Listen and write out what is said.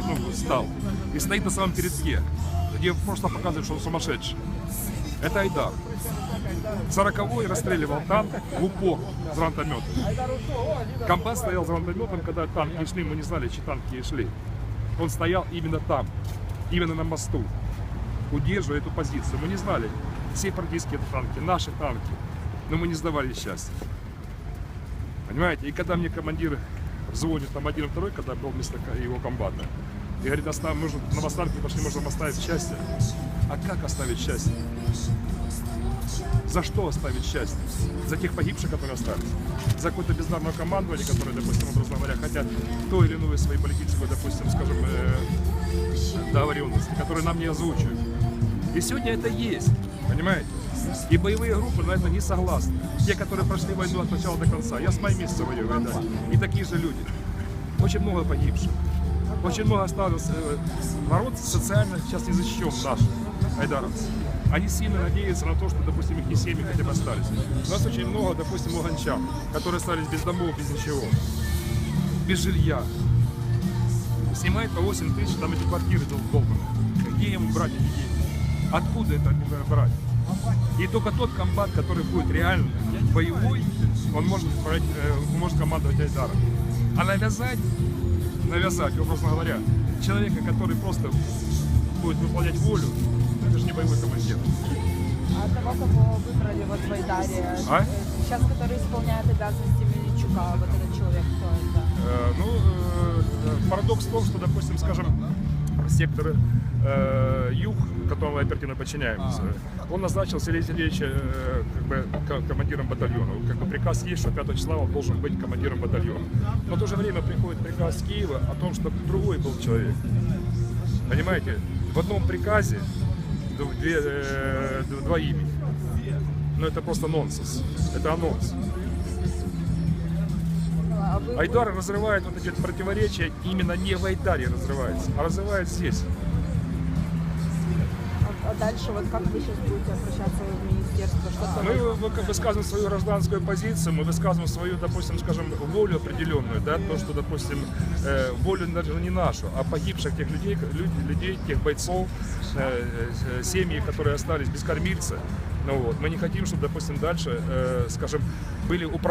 ну, стал. И стоит на самом передке, где просто показывает, что он сумасшедший. Это Айдар. Сороковой расстреливал танк в упор с гранатомета. Комбат стоял с гранатометом, когда танки шли, мы не знали, чьи танки шли. Он стоял именно там, именно на мосту, удерживая эту позицию. Мы не знали, сепаратистские танки, наши танки, но мы не сдавали счастье. Понимаете? И когда мне командир звонит там один и второй, когда был вместо его комбата, и говорит, «Остав- же на Мостанке пошли, можно оставить счастье. А как оставить счастье? За что оставить счастье? За тех погибших, которые остались? За какое-то бездарное командование, которое, допустим, образно говоря, хотят то или иную свою политическую, допустим, скажем, э, договоренность, которые нам не озвучивают. И сегодня это есть, понимаете? И боевые группы на это не согласны. Те, которые прошли войну от начала до конца. Я с мая месяца воюю, да. И такие же люди. Очень много погибших. Очень много осталось. э, Народ социально сейчас не защищен наш, айдаровцы. Они сильно надеются на то, что, допустим, их семьи хотя бы остались. У нас очень много, допустим, луганчан, которые остались без домов, без ничего, без жилья. Снимают по 8 тысяч, там эти квартиры дол- долбанные. Где им брать эти деньги? Откуда это э, брать? И только тот комбат, который будет реально боевой, он может, брать, э, может командовать Айдаром. А навязать, навязать, образно говоря, человека, который просто будет выполнять волю, это же не боевой командир. А того, кого выбрали вот в Айдаре, А? сейчас, который исполняет обязанности Мельничука, вот этот человек, кто это? Э, Ну, э, парадокс в том, что, допустим, скажем, сектор э, Юг, которому мы оперативно подчиняемся, он назначил Сергея Сергеевича э, как бы, ко- командиром батальона. Как бы приказ есть, что 5 числа он должен быть командиром батальона. Но в то же время приходит приказ Киева о том, что другой был человек. Понимаете? В одном приказе две, э, два имени. Но это просто нонсенс. Это анонс. Айдар разрывает вот эти противоречия именно не в Айдаре разрывается, а разрывает здесь. А, а дальше вот как вы сейчас будете обращаться в министерство? Что-то Мы вы- высказываем свою гражданскую позицию, мы высказываем свою, допустим, скажем, волю определенную, да, то, что, допустим, э, волю даже не нашу, а погибших тех людей, люд- людей тех бойцов, э, э, семьи, которые остались без кормильца. Ну, вот. Мы не хотим, чтобы, допустим, дальше, э, скажем, были управленцы